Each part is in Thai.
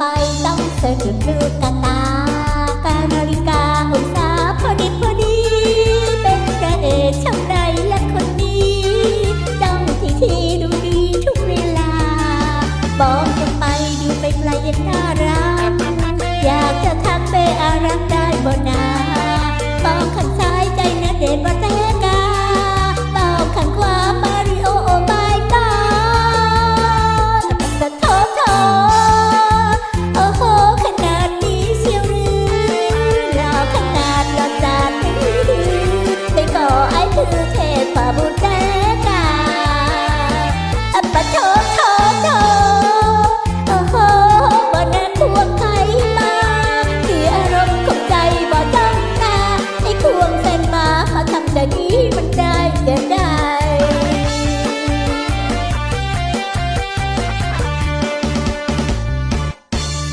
ไปต้องเสะดุดลูกกตาการนาฬิกาองศาพอดีพอดี เป็นพระเอช่างใดและคนนี้ต้องที่ที่ดูดีทุกเวลาบอกกันไปดูไปไกลยัน่ารัก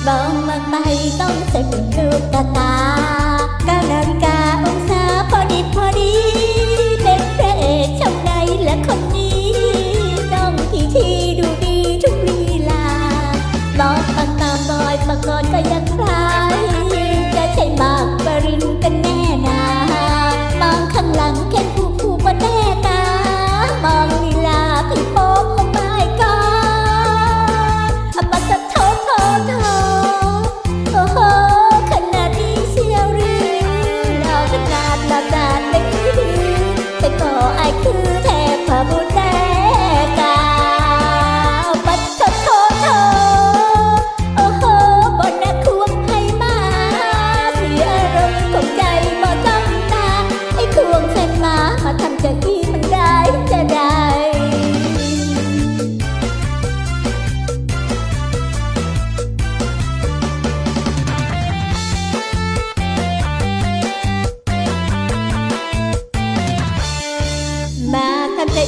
Bông mang bay tông sẽ tình thương ta ta. Cao đơn ca ống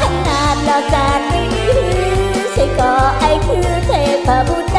ขนาดเราจากนี้ใช่ก็ไอคือเทพบุตร